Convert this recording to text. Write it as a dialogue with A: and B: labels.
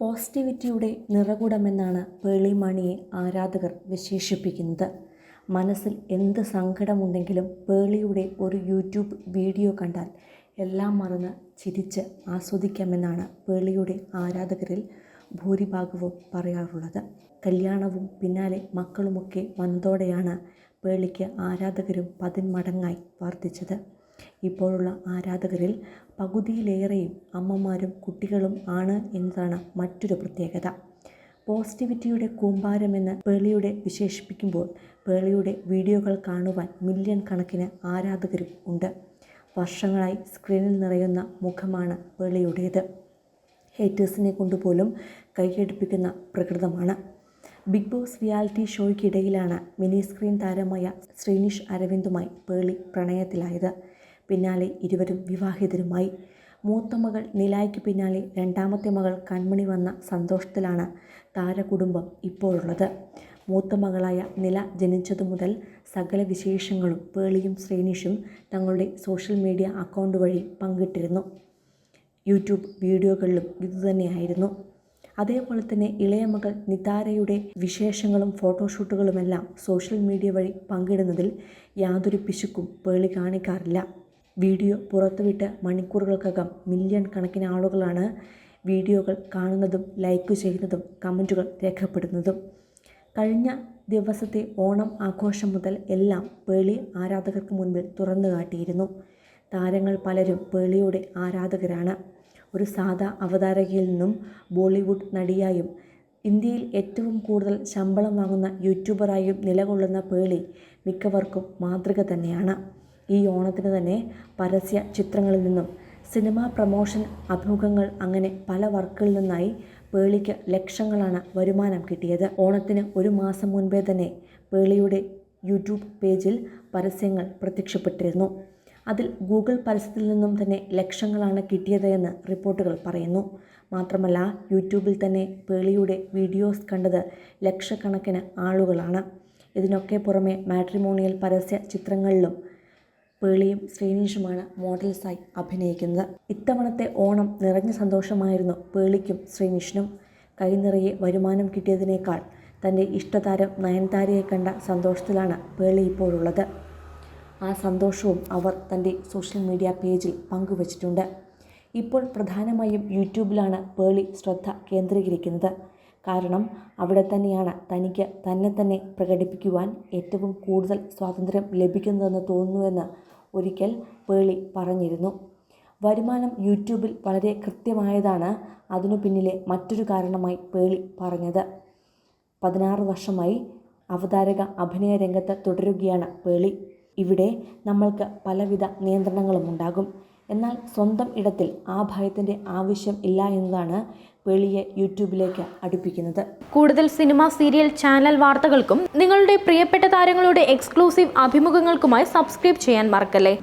A: പോസിറ്റിവിറ്റിയുടെ നിറകൂടമെന്നാണ് പേളി മാണിയെ ആരാധകർ വിശേഷിപ്പിക്കുന്നത്. മനസ്സിൽ എന്ത് സങ്കടമുണ്ടെങ്കിലും പേളിയുടെ ഒരു യൂട്യൂബ് വീഡിയോ കണ്ടാൽ എല്ലാം മറന്ന് ചിരിച്ച് ആസ്വദിക്കാമെന്നാണ് പേളിയുടെ ആരാധകരിൽ ഭൂരിഭാഗവും പറയാറുള്ളത്. കല്യാണവും പിന്നാലെ മക്കളുമൊക്കെ വന്നതോടെയാണ് പേളിക്ക് ആരാധകരും പതിന്മടങ്ങായി വർദ്ധിച്ചത്. ഇപ്പോഴുള്ള ആരാധകരിൽ പകുതിയിലേറെയും അമ്മമാരും കുട്ടികളും ആണ് എന്നതാണ് മറ്റൊരു പ്രത്യേകത. പോസിറ്റിവിറ്റിയുടെ കൂമ്പാരമെന്ന് പേളിയുടെ വിശേഷിപ്പിക്കുമ്പോൾ പേളിയുടെ വീഡിയോകൾ കാണുവാൻ മില്യൺ കണക്കിന് ആരാധകരും ഉണ്ട്. വർഷങ്ങളായി സ്ക്രീനിൽ നിറയുന്ന മുഖമാണ് പേളിയുടേത്. ഹേറ്റേഴ്സിനെ കൊണ്ടുപോലും കൈയടിപ്പിക്കുന്ന പ്രകൃതമാണ്. ബിഗ് ബോസ് റിയാലിറ്റി ഷോയ്ക്കിടയിലാണ് മിനി സ്ക്രീൻ താരമായ ശ്രീനിഷ് അരവിന്ദുമായി പേളി പ്രണയത്തിലായത്. പിന്നാലെ ഇരുവരും വിവാഹിതരുമായി. മൂത്ത മകൾ നിലായ്ക്ക് പിന്നാലെ രണ്ടാമത്തെ മകൾ കൺമണി വന്ന സന്തോഷത്തിലാണ് താരകുടുംബം ഇപ്പോഴുള്ളത്. മൂത്ത മകളായ നില ജനിച്ചതു മുതൽ സകല വിശേഷങ്ങളും പേളിയും ശ്രീനിഷും തങ്ങളുടെ സോഷ്യൽ മീഡിയ അക്കൗണ്ട് വഴി പങ്കിട്ടിരുന്നു. യൂട്യൂബ് വീഡിയോകളിലും ഇതുതന്നെയായിരുന്നു. അതേപോലെ തന്നെ ഇളയ മകൾ നിതാരയുടെ വിശേഷങ്ങളും ഫോട്ടോഷൂട്ടുകളുമെല്ലാം സോഷ്യൽ മീഡിയ വഴി പങ്കിടുന്നതിൽ യാതൊരു പിശുക്കും പേളി കാണിക്കാറില്ല. വീഡിയോ പുറത്തുവിട്ട മണിക്കൂറുകൾക്കകം മില്യൺ കണക്കിന് ആളുകളാണ് വീഡിയോകൾ കാണുന്നതും ലൈക്ക് ചെയ്യുന്നതും കമന്റുകൾ രേഖപ്പെടുന്നതും. കഴിഞ്ഞ ദിവസത്തെ ഓണം ആഘോഷം മുതൽ എല്ലാം പേളി ആരാധകർക്ക് മുൻപിൽ തുറന്നു കാട്ടിയിരുന്നു. താരങ്ങൾ പലരും പേളിയുടെ ആരാധകരാണ്. ഒരു സാധാ അവതാരകയിൽ നിന്നും ബോളിവുഡ് നടിയായും ഇന്ത്യയിൽ ഏറ്റവും കൂടുതൽ ശമ്പളം വാങ്ങുന്ന യൂട്യൂബറായും നിലകൊള്ളുന്ന പേളി മിക്കവർക്കും മാതൃക തന്നെയാണ്. ഈ ഓണത്തിന് തന്നെ പരസ്യ ചിത്രങ്ങളിൽ നിന്നും സിനിമാ പ്രമോഷൻ അഭിമുഖങ്ങൾ അങ്ങനെ പല വർക്കിൽ നിന്നായി പേളിക്ക് ലക്ഷങ്ങളാണ് വരുമാനം കിട്ടിയത്. ഓണത്തിന് ഒരു മാസം മുൻപേ തന്നെ പേളിയുടെ യൂട്യൂബ് പേജിൽ പരസ്യങ്ങൾ പ്രത്യക്ഷപ്പെട്ടിരുന്നു. അതിൽ ഗൂഗിൾ പരസ്യത്തിൽ നിന്നും തന്നെ ലക്ഷങ്ങളാണ് കിട്ടിയത് എന്ന് റിപ്പോർട്ടുകൾ പറയുന്നു. മാത്രമല്ല യൂട്യൂബിൽ തന്നെ പേളിയുടെ വീഡിയോസ് കണ്ടത് ലക്ഷക്കണക്കിന് ആളുകളാണ്. ഇതിനൊക്കെ പുറമെ മാട്രിമോണിയൽ പരസ്യ ചിത്രങ്ങളിലും പേളിയും ശ്രീനീഷുമാണ് മോഡൽസായി അഭിനയിക്കുന്നത്. ഇത്തവണത്തെ ഓണം നിറഞ്ഞ സന്തോഷമായിരുന്നു പേളിക്കും ശ്രീനിഷിനും. കൈനിറയെ വരുമാനം കിട്ടിയതിനേക്കാൾ തന്റെ ഇഷ്ടതാരം നയൻതാരയെ കണ്ട സന്തോഷത്തിലാണ് പേളി ഇപ്പോഴുള്ളത്. ആ സന്തോഷവും അവർ തന്റെ സോഷ്യൽ മീഡിയ പേജിൽ പങ്കുവച്ചിട്ടുണ്ട്. ഇപ്പോൾ പ്രധാനമായും യൂട്യൂബിലാണ് പേളി ശ്രദ്ധ കേന്ദ്രീകരിക്കുന്നത്. കാരണം അവിടെ തന്നെയാണ് തനിക്ക് തന്നെ തന്നെ പ്രകടിപ്പിക്കുവാൻ ഏറ്റവും കൂടുതൽ സ്വാതന്ത്ര്യം ലഭിക്കുന്നതെന്ന് തോന്നുന്നുവെന്ന് ഒരിക്കൽ പേളി പറഞ്ഞിരുന്നു. വരുമാനം യൂട്യൂബിൽ വളരെ കൃത്യമായതാണ്. അതിനു പിന്നിലെ മറ്റൊരു കാരണമായി പേളി പറഞ്ഞത്. പതിനാറ് വർഷമായി അവതാരക അഭിനയ രംഗത്ത് തുടരുകയാണ് പേളി. ഇവിടെ നമ്മൾക്ക് പലവിധ നിയന്ത്രണങ്ങളും ഉണ്ടാകും എന്നാൽ സ്വന്തം ഇടത്തിൽ ആ ഭയത്തിന്റെ ആവശ്യം ഇല്ല എന്നതാണ് വെളിയെ യൂട്യൂബിലേക്ക് അടുപ്പിക്കുന്നത്.
B: കൂടുതൽ സിനിമ സീരിയൽ ചാനൽ വാർത്തകൾക്കും നിങ്ങളുടെ പ്രിയപ്പെട്ട താരങ്ങളുടെ എക്സ്ക്ലൂസീവ് അഭിമുഖങ്ങൾക്കുമായി സബ്സ്ക്രൈബ് ചെയ്യാൻ മറക്കല്ലേ?